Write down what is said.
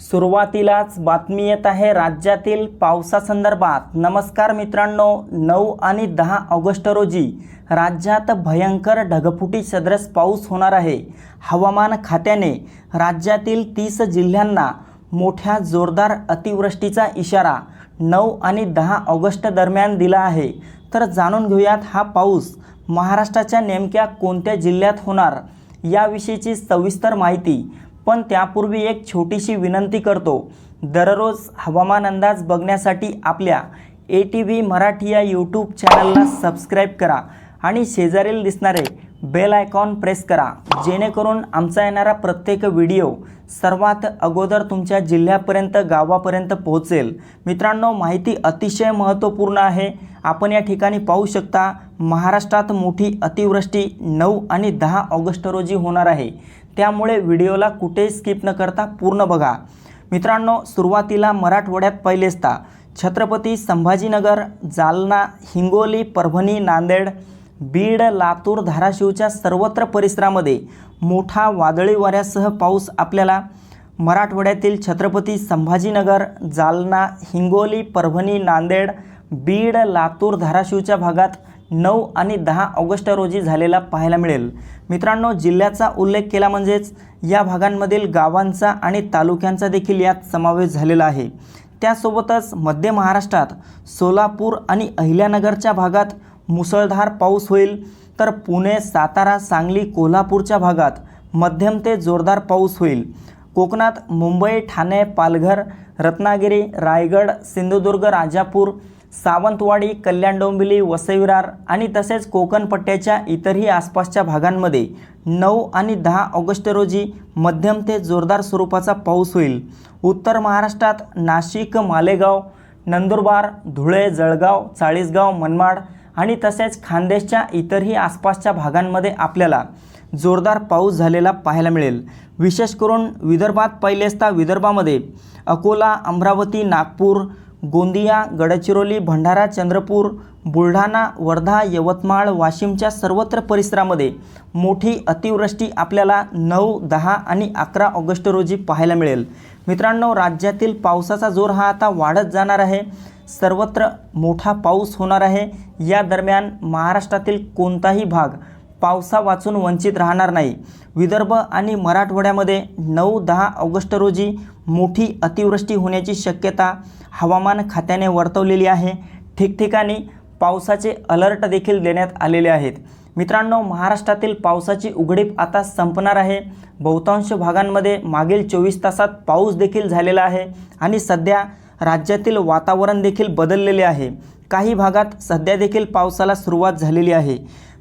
सुरुवातीलाच बातमी येत आहे राज्यातील पावसासंदर्भात. नमस्कार मित्रांनो नऊ आणि दहा ऑगस्ट रोजी राज्यात भयंकर ढगफुटी सदृश पाऊस होणार आहे. हवामान खात्याने राज्यातील तीस जिल्ह्यांना मोठ्या जोरदार अतिवृष्टीचा इशारा नऊ आणि दहा ऑगस्ट दरम्यान दिला आहे. तर जाणून घेऊयात हा पाऊस महाराष्ट्राच्या नेमक्या कोणत्या जिल्ह्यात होणार? याविषयीची सविस्तर माहिती पण त्यापूर्वी एक छोटीशी विनंती करतो. दररोज हवामान अंदाज बघण्यासाठी आपल्या ए टी व्ही मराठी या यूट्यूब चॅनलला सबस्क्राईब करा आणि शेजारील दिसणारे बेल आयकॉन प्रेस करा. जेणेकरून आमचा येणारा प्रत्येक व्हिडिओ सर्वात अगोदर तुमच्या जिल्ह्यापर्यंत गावापर्यंत पोहोचेल. मित्रांनो माहिती अतिशय महत्त्वपूर्ण आहे. आपण या ठिकाणी पाहू शकता महाराष्ट्रात मोठी अतिवृष्टी नऊ आणि दहा ऑगस्ट रोजी होणार आहे. त्यामुळे व्हिडिओला कुठेही स्किप न करता पूर्ण बघा. मित्रांनो सुरुवातीला मराठवाड्यात पहिलेचता छत्रपती संभाजीनगर जालना हिंगोली परभणी नांदेड बीड लातूर धाराशिवच्या सर्वत्र परिसरामध्ये मोठा वादळी वाऱ्यासह पाऊस आपल्याला मराठवाड्यातील छत्रपती संभाजीनगर जालना हिंगोली परभणी नांदेड बीड लातूर धाराशिवच्या भागात नऊ आणि दहा ऑगस्ट रोजी झालेला पाहायला मिळेल. मित्रांनो जिल्ह्याचा उल्लेख केला म्हणजेच या भागांमधील गावांचा आणि तालुक्यांचा देखील यात समावेश झालेला आहे. त्यासोबतच मध्य महाराष्ट्रात सोलापूर आणि अहिल्यानगरच्या भागात मुसळधार पाऊस होईल. तर पुणे सातारा सांगली कोल्हापूरच्या भागात मध्यम ते जोरदार पाऊस होईल. कोकणात मुंबई ठाणे पालघर रत्नागिरी रायगड सिंधुदुर्ग राजापूर सावंतवाडी कल्याण डोंबिवली वसईविरार आणि तसेच कोकण पट्ट्याच्या इतरही आसपासच्या भागांमध्ये नऊ आणि दहा ऑगस्ट रोजी मध्यम ते जोरदार स्वरूपाचा पाऊस होईल. उत्तर महाराष्ट्रात नाशिक मालेगाव नंदुरबार धुळे जळगाव चाळीसगाव मनमाड आणि तसेच खानदेशच्या इतरही आसपासच्या भागांमध्ये आपल्याला जोरदार पाऊस झालेला पाहायला मिळेल. विशेष करून विदर्भात पहिलेचता विदर्भामध्ये अकोला अमरावती नागपूर गोंदिया गडचिरोली भंडारा चंद्रपूर बुलढाणा वर्धा यवतमाळ वाशिमच्या सर्वत्र परिसरामध्ये मोठी अतिवृष्टी आपल्याला नऊ दहा आणि अकरा ऑगस्ट रोजी पाहायला मिळेल. मित्रांनो राज्यातील पावसाचा जोर हा आता वाढत जाणार आहे. सर्वत्र मोठा पाऊस होणार आहे. या दरम्यान महाराष्ट्रातील कोणताही भाग पावसा वाचून वंचित राहणार नाही. विदर्भ आणि मराठवाड्यामध्ये नऊ दहा ऑगस्ट रोजी मोठी अतिवृष्टी होण्याची शक्यता हवामान खात्याने वर्तवलेली आहे. ठिकठिकाणी पावसाचे अलर्ट देखील देण्यात आलेले आहेत. मित्रांनो महाराष्ट्रातील पावसाची उघडीप आता संपणार आहे. बहुतांश भागांमध्ये मागील चोवीस तासात पाऊस देखील झालेला आहे आणि सध्या राज्यातील वातावरण देखील बदललेले आहे. काही भागात सध्या देखील पावसाला सुरुवात झालेली आहे.